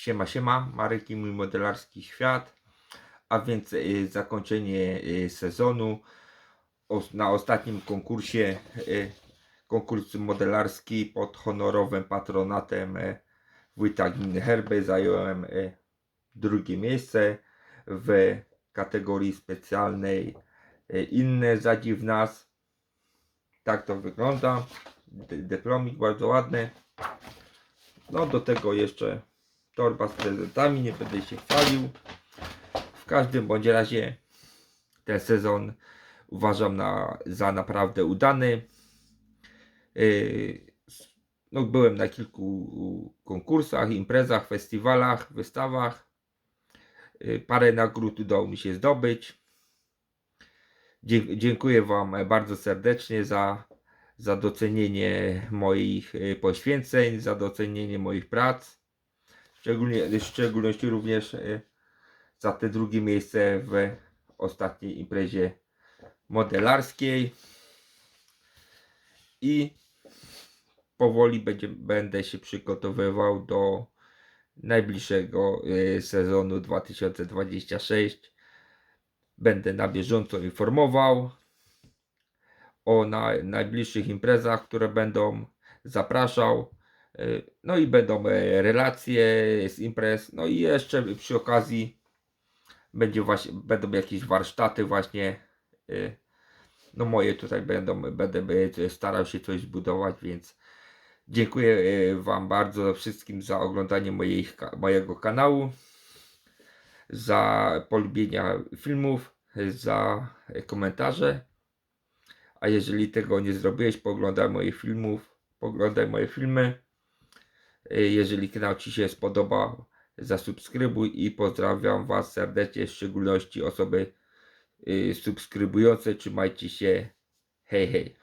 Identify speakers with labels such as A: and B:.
A: Siema, siema, Marek i mój modelarski świat. A więc y, zakończenie y, sezonu na ostatnim konkursie. y, Konkurs modelarski pod honorowym patronatem y, wójta gminy Herby. Zająłem y, drugie miejsce w kategorii specjalnej Inne zadziw nas. Tak to wygląda. Dyplomik bardzo ładny. No do tego jeszcze torba z prezentami, nie będę się chwalił. W każdym bądź razie ten sezon uważam na, za naprawdę udany. Yy, No, byłem na kilku konkursach, imprezach, festiwalach, wystawach. Yy, Parę nagród udało mi się zdobyć. Dziękuję Wam bardzo serdecznie za, za docenienie moich y, poświęceń, za docenienie moich prac. Szczególnie, w szczególności również y, za te drugie miejsce w ostatniej imprezie modelarskiej. I powoli będzie, będę się przygotowywał do najbliższego y, sezonu 2026. Będę na bieżąco informował o na, najbliższych imprezach, które będą. Zapraszał. Y, No i będą e, relacje z imprez. No i jeszcze przy okazji będzie właśnie, będą jakieś warsztaty właśnie. y, No moje tutaj będą, będę e, starał się coś zbudować, więc dziękuję e, Wam bardzo wszystkim za oglądanie ka- mojego kanału, za polubienia filmów, za komentarze. A jeżeli tego nie zrobiłeś, poglądaj moich filmów, poglądaj moje filmy. Y, Jeżeli kanał Ci się spodobał, zasubskrybuj i pozdrawiam Was serdecznie, w szczególności osoby y, subskrybujące. Trzymajcie się. Hej, hej.